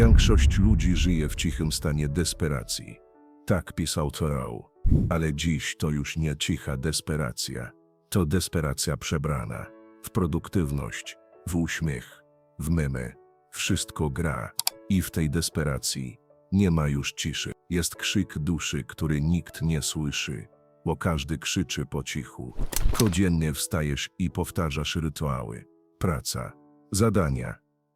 Większość ludzi żyje w cichym stanie desperacji. Tak pisał Thoreau. Ale dziś to już nie cicha desperacja. To desperacja przebrana w produktywność, w uśmiech, w memy. Wszystko gra. I w tej desperacji nie ma już ciszy. Jest krzyk duszy, który nikt nie słyszy, bo każdy krzyczy po cichu. Codziennie wstajesz i powtarzasz rytuały. Praca, zadania,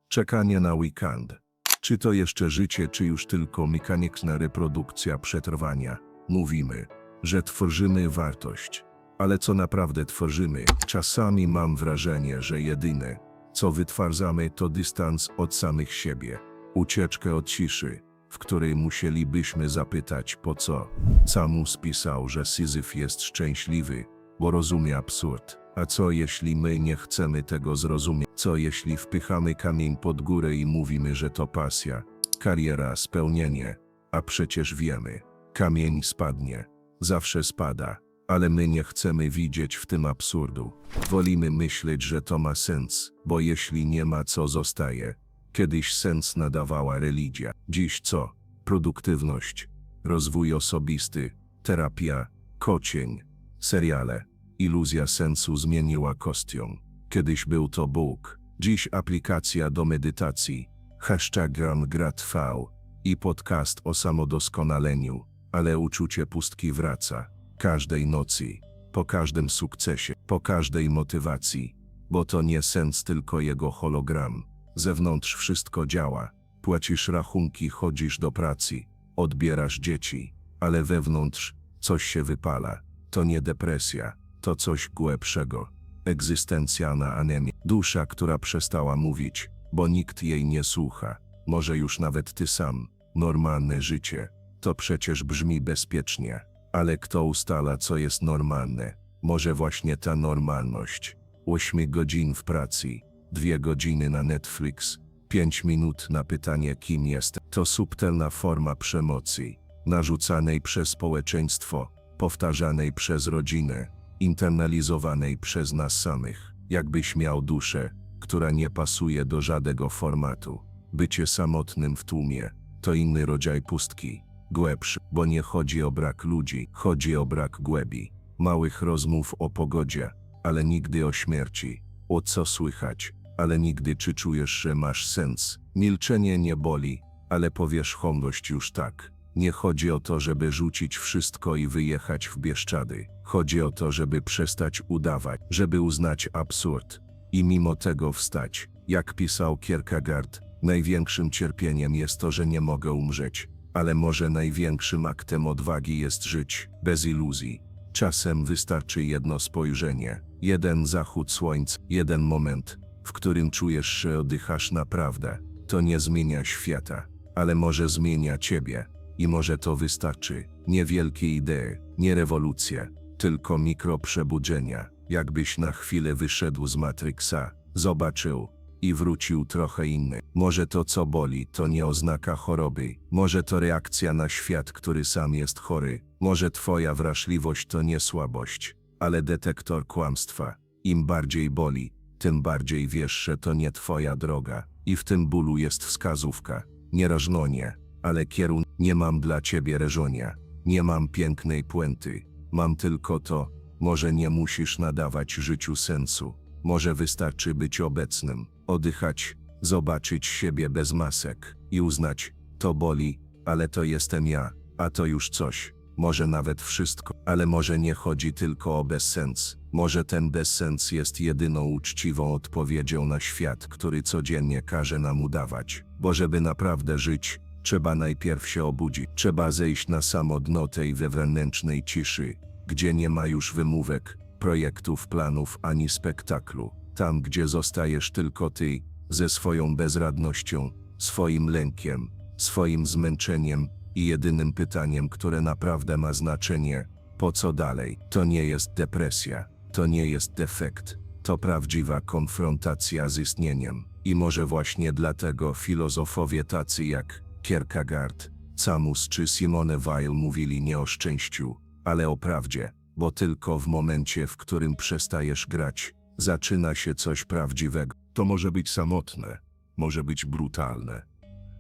czekanie na weekend. Czy to jeszcze życie, czy już tylko mechaniczna reprodukcja przetrwania? Mówimy, że tworzymy wartość. Ale co naprawdę tworzymy? Czasami mam wrażenie, że jedyne, co wytwarzamy, to dystans od samych siebie. Ucieczkę od ciszy, w której musielibyśmy zapytać po co. Camus pisał, że Syzyf jest szczęśliwy, bo rozumie absurd. A co jeśli my nie chcemy tego zrozumieć? Co jeśli wpychamy kamień pod górę i mówimy, że to pasja, kariera, spełnienie? A przecież wiemy, kamień spadnie, zawsze spada, ale my nie chcemy widzieć w tym absurdu. Wolimy myśleć, że to ma sens, bo jeśli nie ma, co zostaje? Kiedyś sens nadawała religia, dziś co? Produktywność, rozwój osobisty, terapia, kocień, seriale. Iluzja sensu zmieniła kostium. Kiedyś był to Bóg, dziś aplikacja do medytacji, hashtag GramGratV i podcast o samodoskonaleniu, ale uczucie pustki wraca. Każdej nocy, po każdym sukcesie, po każdej motywacji, bo to nie sens, tylko jego hologram. Zewnątrz wszystko działa, płacisz rachunki, chodzisz do pracy, odbierasz dzieci, ale wewnątrz coś się wypala. To nie depresja, to coś głębszego. Egzystencjalna anemia. Dusza, która przestała mówić, bo nikt jej nie słucha. Może już nawet ty sam. Normalne życie. To przecież brzmi bezpiecznie. Ale kto ustala, co jest normalne? Może właśnie ta normalność. 8 godzin w pracy, dwie godziny na Netflix, 5 minut na pytanie, kim jest. To subtelna forma przemocy, narzucanej przez społeczeństwo, powtarzanej przez rodzinę, internalizowanej przez nas samych, jakbyś miał duszę, która nie pasuje do żadnego formatu. Bycie samotnym w tłumie to inny rodzaj pustki, głębszy, bo nie chodzi o brak ludzi, chodzi o brak głębi, małych rozmów o pogodzie, ale nigdy o śmierci, o co słychać, ale nigdy czy czujesz, że masz sens. Milczenie nie boli, ale powierzchowność już tak. Nie chodzi o to, żeby rzucić wszystko i wyjechać w Bieszczady. Chodzi o to, żeby przestać udawać, żeby uznać absurd i mimo tego wstać. Jak pisał Kierkegaard, największym cierpieniem jest to, że nie mogę umrzeć, ale może największym aktem odwagi jest żyć, bez iluzji. Czasem wystarczy jedno spojrzenie, jeden zachód słońca, jeden moment, w którym czujesz, że oddychasz naprawdę. To nie zmienia świata, ale może zmienia ciebie. I może to wystarczy. Niewielkie idee, nie rewolucje, tylko mikroprzebudzenia. Jakbyś na chwilę wyszedł z Matrixa, zobaczył i wrócił trochę inny. Może to, co boli, to nie oznaka choroby. Może to reakcja na świat, który sam jest chory. Może twoja wrażliwość to nie słabość, ale detektor kłamstwa. Im bardziej boli, tym bardziej wiesz, że to nie twoja droga. I w tym bólu jest wskazówka. Nie rażnonie, ale kierunek. Nie mam dla ciebie reżonia. Nie mam pięknej puenty. Mam tylko to, może nie musisz nadawać życiu sensu. Może wystarczy być obecnym, oddychać, zobaczyć siebie bez masek i uznać, to boli, ale to jestem ja, a to już coś. Może nawet wszystko, ale może nie chodzi tylko o bezsens. Może ten bezsens jest jedyną uczciwą odpowiedzią na świat, który codziennie każe nam udawać. Bo żeby naprawdę żyć, trzeba najpierw się obudzić. Trzeba zejść na samo dno tej wewnętrznej ciszy, gdzie nie ma już wymówek, projektów, planów ani spektaklu. Tam, gdzie zostajesz tylko ty, ze swoją bezradnością, swoim lękiem, swoim zmęczeniem i jedynym pytaniem, które naprawdę ma znaczenie, po co dalej? To nie jest depresja, to nie jest defekt, to prawdziwa konfrontacja z istnieniem. I może właśnie dlatego filozofowie tacy jak Kierkegaard, Camus czy Simone Weil mówili nie o szczęściu, ale o prawdzie, bo tylko w momencie, w którym przestajesz grać, zaczyna się coś prawdziwego. To może być samotne, może być brutalne,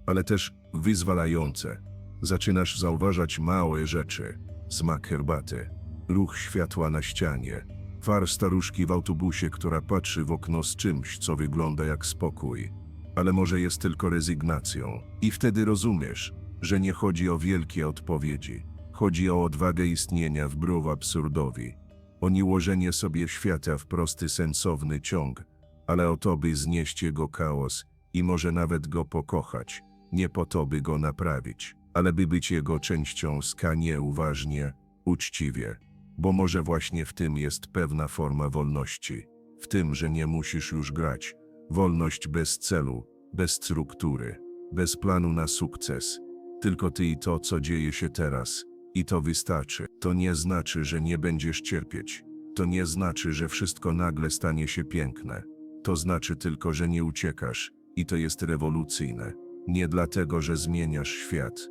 ale też wyzwalające. Zaczynasz zauważać małe rzeczy. Smak herbaty, ruch światła na ścianie, far staruszki w autobusie, która patrzy w okno z czymś, co wygląda jak spokój, ale może jest tylko rezygnacją. I wtedy rozumiesz, że nie chodzi o wielkie odpowiedzi. Chodzi o odwagę istnienia wbrew absurdowi, o niełożenie sobie świata w prosty, sensowny ciąg, ale o to, by znieść jego chaos i może nawet go pokochać, nie po to, by go naprawić, ale by być jego częścią skanie uważnie, uczciwie, bo może właśnie w tym jest pewna forma wolności, w tym, że nie musisz już grać, wolność bez celu, bez struktury, bez planu na sukces, tylko ty i to, co dzieje się teraz, i to wystarczy. To nie znaczy, że nie będziesz cierpieć. To nie znaczy, że wszystko nagle stanie się piękne. To znaczy tylko, że nie uciekasz, i to jest rewolucyjne. Nie dlatego, że zmieniasz świat,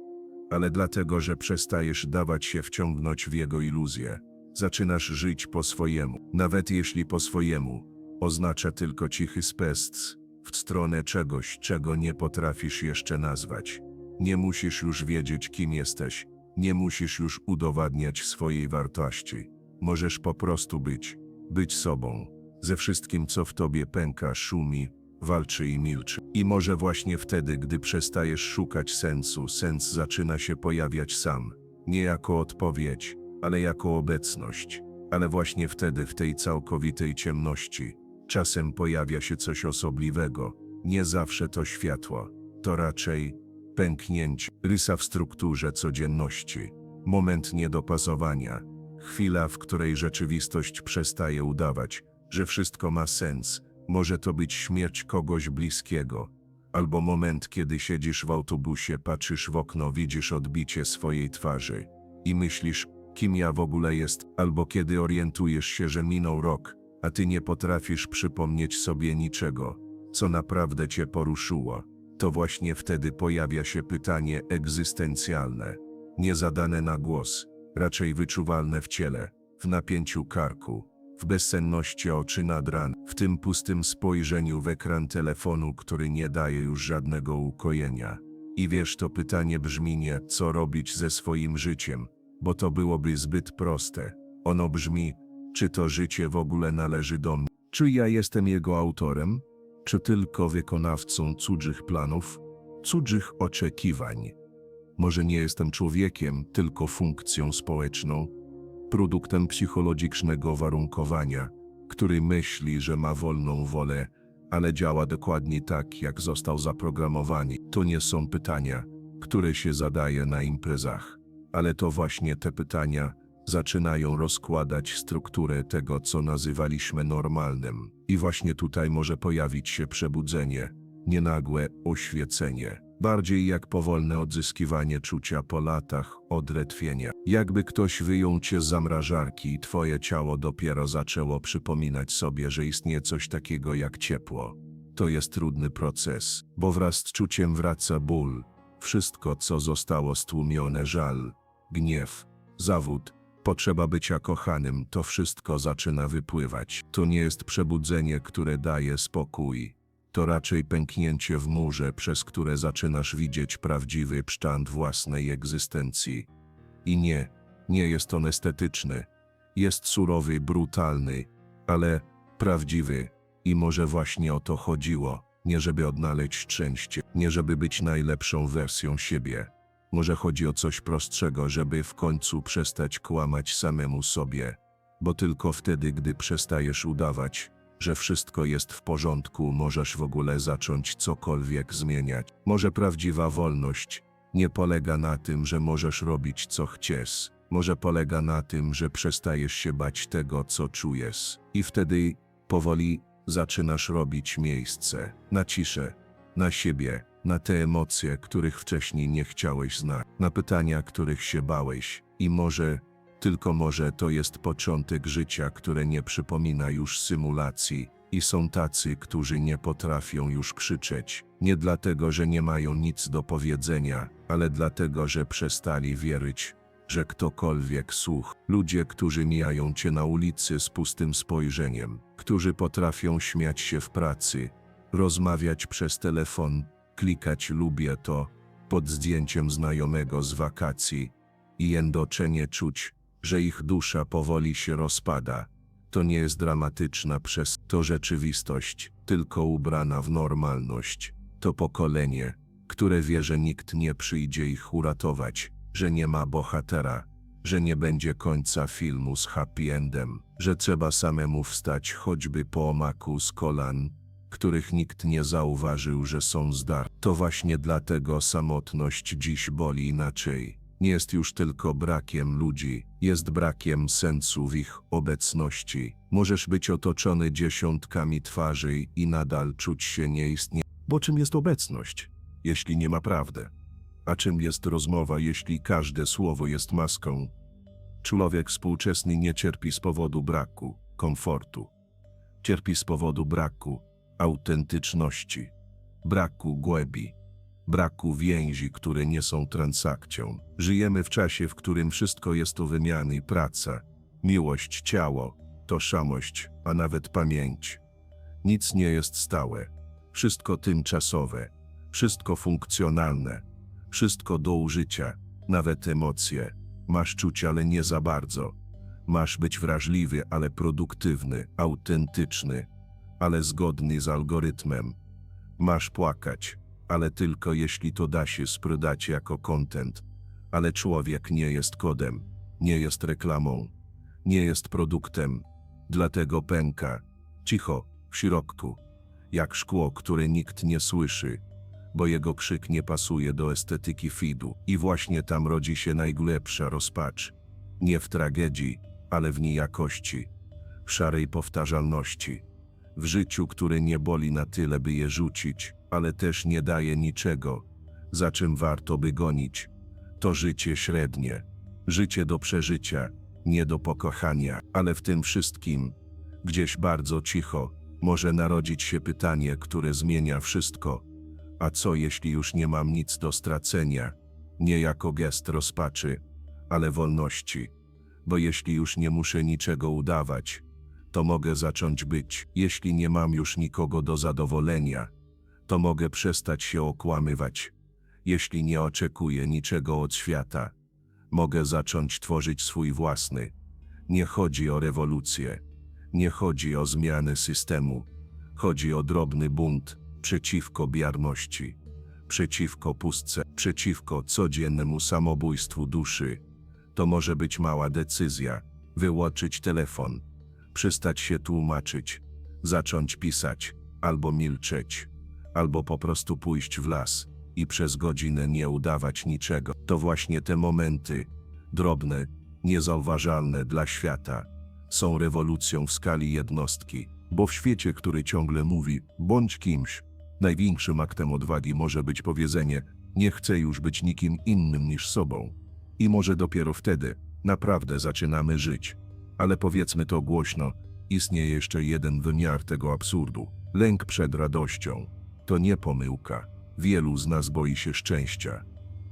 ale dlatego, że przestajesz dawać się wciągnąć w jego iluzję. Zaczynasz żyć po swojemu, nawet jeśli po swojemu oznacza tylko cichy spest w stronę czegoś, czego nie potrafisz jeszcze nazwać. Nie musisz już wiedzieć, kim jesteś, nie musisz już udowadniać swojej wartości. Możesz po prostu być, być sobą, ze wszystkim, co w tobie pęka, szumi, walczy i milczy. I może właśnie wtedy, gdy przestajesz szukać sensu, sens zaczyna się pojawiać sam, nie jako odpowiedź, ale jako obecność. Ale właśnie wtedy, w tej całkowitej ciemności, czasem pojawia się coś osobliwego. Nie zawsze to światło, to raczej pęknięcie, rysa w strukturze codzienności, moment niedopasowania, chwila, w której rzeczywistość przestaje udawać, że wszystko ma sens. Może to być śmierć kogoś bliskiego, albo moment, kiedy siedzisz w autobusie, patrzysz w okno, widzisz odbicie swojej twarzy i myślisz, kim ja w ogóle jest, albo kiedy orientujesz się, że minął rok, a ty nie potrafisz przypomnieć sobie niczego, co naprawdę cię poruszyło. To właśnie wtedy pojawia się pytanie egzystencjalne, niezadane na głos, raczej wyczuwalne w ciele, w napięciu karku, w bezsenności oczy nad ran, w tym pustym spojrzeniu w ekran telefonu, który nie daje już żadnego ukojenia. I wiesz, to pytanie brzmi nie, co robić ze swoim życiem, bo to byłoby zbyt proste. Ono brzmi, czy to życie w ogóle należy do mnie? Czy ja jestem jego autorem? Czy tylko wykonawcą cudzych planów, cudzych oczekiwań? Może nie jestem człowiekiem, tylko funkcją społeczną, produktem psychologicznego warunkowania, który myśli, że ma wolną wolę, ale działa dokładnie tak, jak został zaprogramowany. To nie są pytania, które się zadaje na imprezach, ale to właśnie te pytania zaczynają rozkładać strukturę tego, co nazywaliśmy normalnym. I właśnie tutaj może pojawić się przebudzenie, nienagłe oświecenie, bardziej jak powolne odzyskiwanie czucia po latach odretwienia. Jakby ktoś wyjął cię z zamrażarki i twoje ciało dopiero zaczęło przypominać sobie, że istnieje coś takiego jak ciepło. To jest trudny proces, bo wraz z czuciem wraca ból, wszystko co zostało stłumione, żal, gniew, zawód, Potrzeba bycia kochanym, to wszystko zaczyna wypływać. To nie jest przebudzenie, które daje spokój. To raczej pęknięcie w murze, przez które zaczynasz widzieć prawdziwy sztant własnej egzystencji. I nie, nie jest on estetyczny. Jest surowy, brutalny, ale prawdziwy. I może właśnie o to chodziło. Nie żeby odnaleźć szczęście, nie żeby być najlepszą wersją siebie, może chodzi o coś prostszego, żeby w końcu przestać kłamać samemu sobie, bo tylko wtedy, gdy przestajesz udawać, że wszystko jest w porządku, możesz w ogóle zacząć cokolwiek zmieniać. Może prawdziwa wolność nie polega na tym, że możesz robić co chcesz. Może polega na tym, że przestajesz się bać tego, co czujesz. I wtedy powoli zaczynasz robić miejsce na ciszę, na siebie, na te emocje, których wcześniej nie chciałeś znać, na pytania, których się bałeś. I może, tylko może to jest początek życia, które nie przypomina już symulacji. I są tacy, którzy nie potrafią już krzyczeć. Nie dlatego, że nie mają nic do powiedzenia, ale dlatego, że przestali wierzyć, że ktokolwiek słuch. Ludzie, którzy mijają cię na ulicy z pustym spojrzeniem, którzy potrafią śmiać się w pracy, rozmawiać przez telefon, Klikać lubię to pod zdjęciem znajomego z wakacji i jednoczenie czuć, że ich dusza powoli się rozpada. To nie jest dramatyczna przez to rzeczywistość, tylko ubrana w normalność. To pokolenie, które wie, że nikt nie przyjdzie ich uratować, że nie ma bohatera, że nie będzie końca filmu z happy endem, że trzeba samemu wstać choćby po omaku z kolan, których nikt nie zauważył, że są zdar. To właśnie dlatego samotność dziś boli inaczej. Nie jest już tylko brakiem ludzi, jest brakiem sensu w ich obecności. Możesz być otoczony dziesiątkami twarzy i nadal czuć się nieistnie. Bo czym jest obecność, jeśli nie ma prawdy? A czym jest rozmowa, jeśli każde słowo jest maską? Człowiek współczesny nie cierpi z powodu braku komfortu. Cierpi z powodu braku autentyczności, braku głębi, braku więzi, które nie są transakcją. Żyjemy w czasie, w którym wszystko jest do wymiany praca, miłość, ciało, tożsamość, a nawet pamięć. Nic nie jest stałe, wszystko tymczasowe, wszystko funkcjonalne, wszystko do użycia, nawet emocje. Masz czuć, ale nie za bardzo. Masz być wrażliwy, ale produktywny, autentyczny, ale zgodny z algorytmem. Masz płakać, ale tylko jeśli to da się sprzedać jako content. Ale człowiek nie jest kodem, nie jest reklamą, nie jest produktem. Dlatego pęka, cicho, w środku, jak szkło, które nikt nie słyszy, bo jego krzyk nie pasuje do estetyki feedu. I właśnie tam rodzi się najgłębsza rozpacz. Nie w tragedii, ale w niejakości, w szarej powtarzalności, w życiu, które nie boli na tyle, by je rzucić, ale też nie daje niczego, za czym warto by gonić. To życie średnie, życie do przeżycia, nie do pokochania, ale w tym wszystkim, gdzieś bardzo cicho, może narodzić się pytanie, które zmienia wszystko. A co jeśli już nie mam nic do stracenia? Nie jako gest rozpaczy, ale wolności. Bo jeśli już nie muszę niczego udawać, to mogę zacząć być. Jeśli nie mam już nikogo do zadowolenia, to mogę przestać się okłamywać. Jeśli nie oczekuję niczego od świata, mogę zacząć tworzyć swój własny. Nie chodzi o rewolucję, nie chodzi o zmianę systemu, chodzi o drobny bunt przeciwko bierności, przeciwko pustce, przeciwko codziennemu samobójstwu duszy. To może być mała decyzja, wyłączyć telefon, przestać się tłumaczyć, zacząć pisać, albo milczeć, albo po prostu pójść w las i przez godzinę nie udawać niczego. To właśnie te momenty, drobne, niezauważalne dla świata, są rewolucją w skali jednostki, bo w świecie, który ciągle mówi, bądź kimś, największym aktem odwagi może być powiedzenie, nie chcę już być nikim innym niż sobą. I może dopiero wtedy naprawdę zaczynamy żyć. Ale powiedzmy to głośno, istnieje jeszcze jeden wymiar tego absurdu. Lęk przed radością. To nie pomyłka. Wielu z nas boi się szczęścia.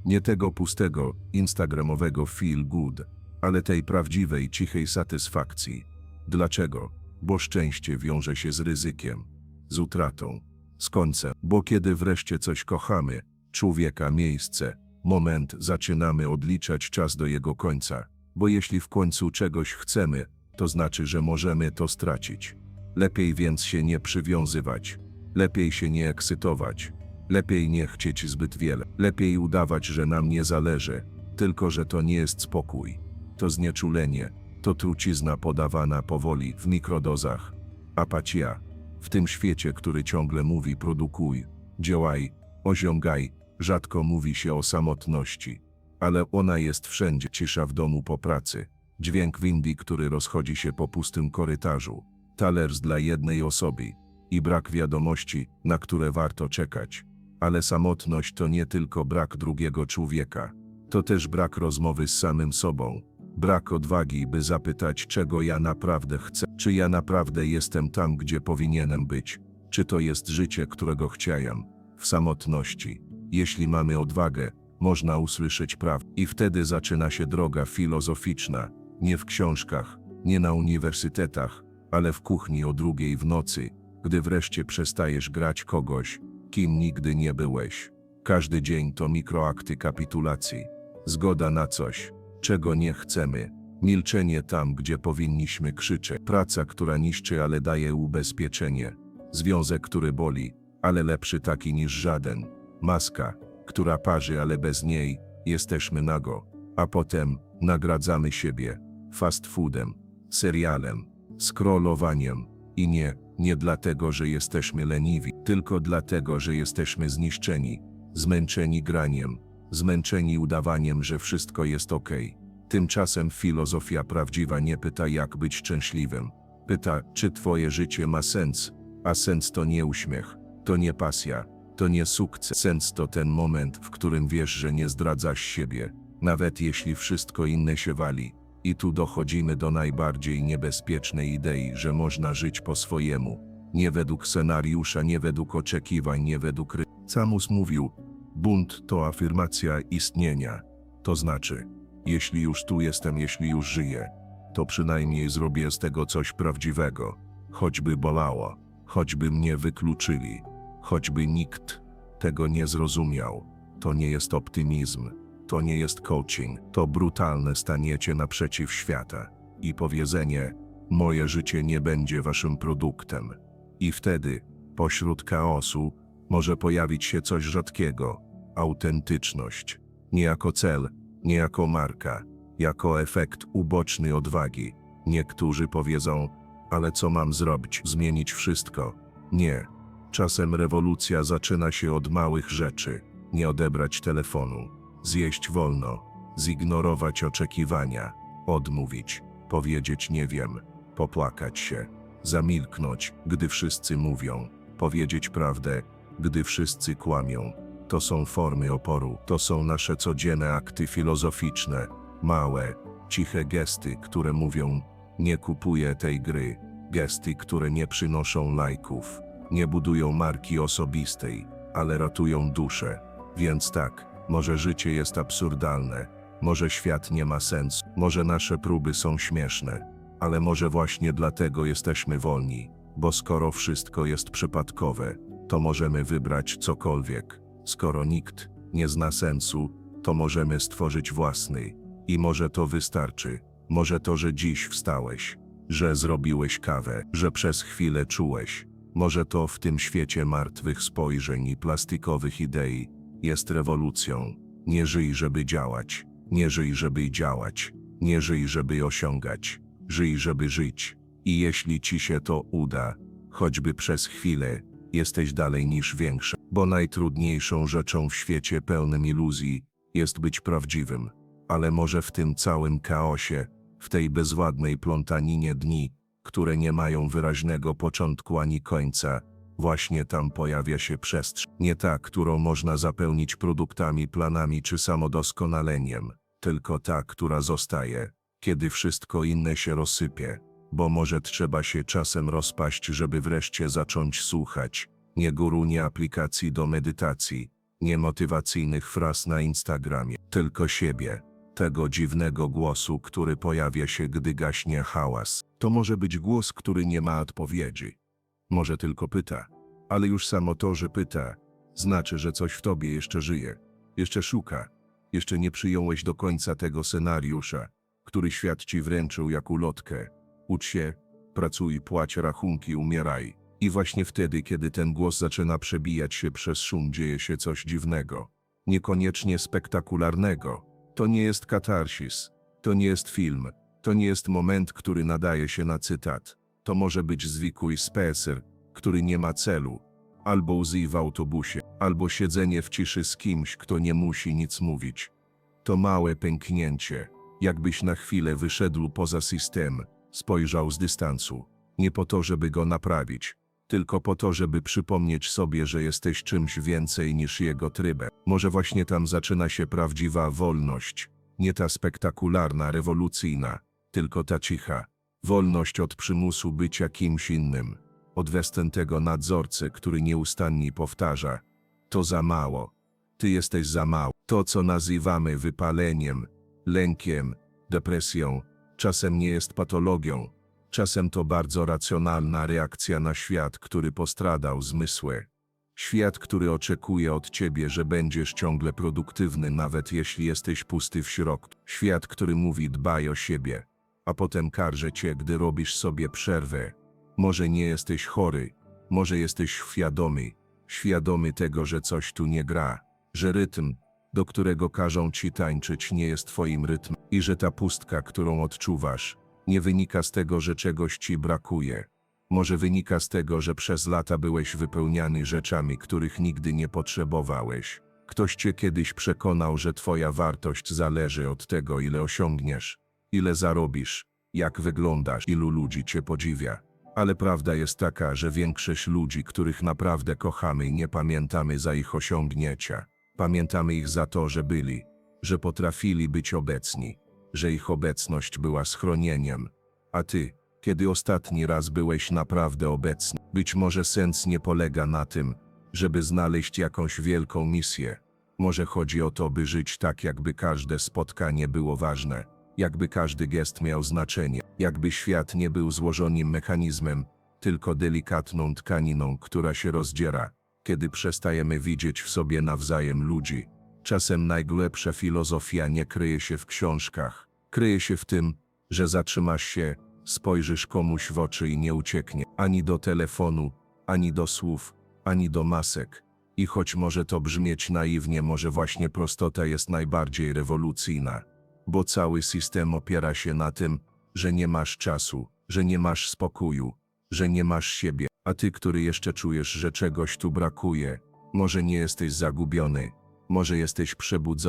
Nie tego pustego, instagramowego feel good, ale tej prawdziwej, cichej satysfakcji. Dlaczego? Bo szczęście wiąże się z ryzykiem, z utratą, z końcem. Bo kiedy wreszcie coś kochamy, człowieka, miejsce, moment, zaczynamy odliczać czas do jego końca. Bo jeśli w końcu czegoś chcemy, to znaczy, że możemy to stracić. Lepiej więc się nie przywiązywać, lepiej się nie ekscytować, lepiej nie chcieć zbyt wiele, lepiej udawać, że nam nie zależy, tylko że to nie jest spokój. To znieczulenie, to trucizna podawana powoli w mikrodozach. Apatia. W tym świecie, który ciągle mówi produkuj, działaj, osiągaj, rzadko mówi się o samotności. Ale ona jest wszędzie. Cisza w domu po pracy. Dźwięk windy, który rozchodzi się po pustym korytarzu. Talerz dla jednej osoby. I brak wiadomości, na które warto czekać. Ale samotność to nie tylko brak drugiego człowieka. To też brak rozmowy z samym sobą. Brak odwagi, by zapytać, czego ja naprawdę chcę. Czy ja naprawdę jestem tam, gdzie powinienem być? Czy to jest życie, którego chciałem? W samotności. Jeśli mamy odwagę, można usłyszeć prawdę. I wtedy zaczyna się droga filozoficzna. Nie w książkach, nie na uniwersytetach, ale w kuchni o drugiej w nocy, gdy wreszcie przestajesz grać kogoś, kim nigdy nie byłeś. Każdy dzień to mikroakty kapitulacji. Zgoda na coś, czego nie chcemy. Milczenie tam, gdzie powinniśmy krzyczeć. Praca, która niszczy, ale daje ubezpieczenie. Związek, który boli, ale lepszy taki niż żaden. Maska, która parzy, ale bez niej jesteśmy nago. A potem nagradzamy siebie fast foodem, serialem, scrollowaniem. I nie, nie dlatego, że jesteśmy leniwi, tylko dlatego, że jesteśmy zniszczeni, zmęczeni graniem, zmęczeni udawaniem, że wszystko jest ok. Tymczasem filozofia prawdziwa nie pyta, jak być szczęśliwym. Pyta, czy twoje życie ma sens, a sens to nie uśmiech, to nie pasja, to nie sukces. To ten moment, w którym wiesz, że nie zdradzasz siebie, nawet jeśli wszystko inne się wali. I tu dochodzimy do najbardziej niebezpiecznej idei, że można żyć po swojemu. Nie według scenariusza, nie według oczekiwań, nie według ry... Camus mówił, bunt to afirmacja istnienia. To znaczy, jeśli już tu jestem, jeśli już żyję, to przynajmniej zrobię z tego coś prawdziwego. Choćby bolało, choćby mnie wykluczyli, choćby nikt tego nie zrozumiał. To nie jest optymizm, to nie jest coaching, to brutalne staniecie naprzeciw świata i powiedzenie: Moje życie nie będzie waszym produktem. I wtedy, pośród chaosu, może pojawić się coś rzadkiego autentyczność. Nie jako cel, nie jako marka, jako efekt uboczny odwagi. Niektórzy powiedzą: Ale co mam zrobić? Zmienić wszystko? Nie. Czasem rewolucja zaczyna się od małych rzeczy. Nie odebrać telefonu, zjeść wolno, zignorować oczekiwania, odmówić, powiedzieć nie wiem, popłakać się, zamilknąć, gdy wszyscy mówią, powiedzieć prawdę, gdy wszyscy kłamią. To są formy oporu, to są nasze codzienne akty filozoficzne, małe, ciche gesty, które mówią: Nie kupuję tej gry, gesty, które nie przynoszą lajków, nie budują marki osobistej, ale ratują duszę. Więc tak, może życie jest absurdalne, może świat nie ma sensu, może nasze próby są śmieszne, ale może właśnie dlatego jesteśmy wolni, bo skoro wszystko jest przypadkowe, to możemy wybrać cokolwiek. Skoro nikt nie zna sensu, to możemy stworzyć własny. I może to wystarczy. Może to, że dziś wstałeś, że zrobiłeś kawę, że przez chwilę czułeś. Może to w tym świecie martwych spojrzeń i plastikowych idei jest rewolucją. Nie żyj, żeby działać. Nie żyj, żeby działać. Nie żyj, żeby osiągać. Żyj, żeby żyć. I jeśli ci się to uda, choćby przez chwilę, jesteś dalej niż większy. Bo najtrudniejszą rzeczą w świecie pełnym iluzji jest być prawdziwym. Ale może w tym całym chaosie, w tej bezładnej plątaninie dni, które nie mają wyraźnego początku ani końca, właśnie tam pojawia się przestrzeń. Nie ta, którą można zapełnić produktami, planami czy samodoskonaleniem, tylko ta, która zostaje, kiedy wszystko inne się rozsypie. Bo może trzeba się czasem rozpaść, żeby wreszcie zacząć słuchać. Nie guru, nie aplikacji do medytacji, nie motywacyjnych fraz na Instagramie, tylko siebie. Tego dziwnego głosu, który pojawia się, gdy gaśnie hałas. To może być głos, który nie ma odpowiedzi. Może tylko pyta, ale już samo to, że pyta, znaczy, że coś w tobie jeszcze żyje, jeszcze szuka, jeszcze nie przyjąłeś do końca tego scenariusza, który świat ci wręczył jak ulotkę. Ucz się, pracuj, płać rachunki, umieraj. I właśnie wtedy, kiedy ten głos zaczyna przebijać się przez szum, dzieje się coś dziwnego. Niekoniecznie spektakularnego. To nie jest katarsis. To nie jest film. To nie jest moment, który nadaje się na cytat. To może być zwykły specer, który nie ma celu. Albo łzy w autobusie, albo siedzenie w ciszy z kimś, kto nie musi nic mówić. To małe pęknięcie, jakbyś na chwilę wyszedł poza system, spojrzał z dystansu. Nie po to, żeby go naprawić, tylko po to, żeby przypomnieć sobie, że jesteś czymś więcej niż jego trybem. Może właśnie tam zaczyna się prawdziwa wolność. Nie ta spektakularna, rewolucyjna, tylko ta cicha. Wolność od przymusu bycia kimś innym. Od westętego nadzorcy, który nieustannie powtarza. To za mało. Ty jesteś za mało. To, co nazywamy wypaleniem, lękiem, depresją, czasem nie jest patologią. Czasem to bardzo racjonalna reakcja na świat, który postradał zmysły. Świat, który oczekuje od ciebie, że będziesz ciągle produktywny, nawet jeśli jesteś pusty w środku. Świat, który mówi dbaj o siebie, a potem karze cię, gdy robisz sobie przerwę. Może nie jesteś chory, może jesteś świadomy, świadomy tego, że coś tu nie gra, że rytm, do którego każą ci tańczyć, nie jest twoim rytmem i że ta pustka, którą odczuwasz, nie wynika z tego, że czegoś ci brakuje. Może wynika z tego, że przez lata byłeś wypełniany rzeczami, których nigdy nie potrzebowałeś. Ktoś cię kiedyś przekonał, że twoja wartość zależy od tego, ile osiągniesz, ile zarobisz, jak wyglądasz, ilu ludzi cię podziwia. Ale prawda jest taka, że większość ludzi, których naprawdę kochamy, nie pamiętamy za ich osiągnięcia. Pamiętamy ich za to, że byli, że potrafili być obecni, że ich obecność była schronieniem. A ty, kiedy ostatni raz byłeś naprawdę obecny? Być może sens nie polega na tym, żeby znaleźć jakąś wielką misję. Może chodzi o to, by żyć tak, jakby każde spotkanie było ważne, jakby każdy gest miał znaczenie, jakby świat nie był złożonym mechanizmem, tylko delikatną tkaniną, która się rozdziera, kiedy przestajemy widzieć w sobie nawzajem ludzi. Czasem najgłębsza filozofia nie kryje się w książkach, kryje się w tym, że zatrzymasz się, spojrzysz komuś w oczy i nie ucieknie. Ani do telefonu, ani do słów, ani do masek. I choć może to brzmieć naiwnie, może właśnie prostota jest najbardziej rewolucyjna, bo cały system opiera się na tym, że nie masz czasu, że nie masz spokoju, że nie masz siebie, a ty, który jeszcze czujesz, że czegoś tu brakuje, może nie jesteś zagubiony, może jesteś przebudzony,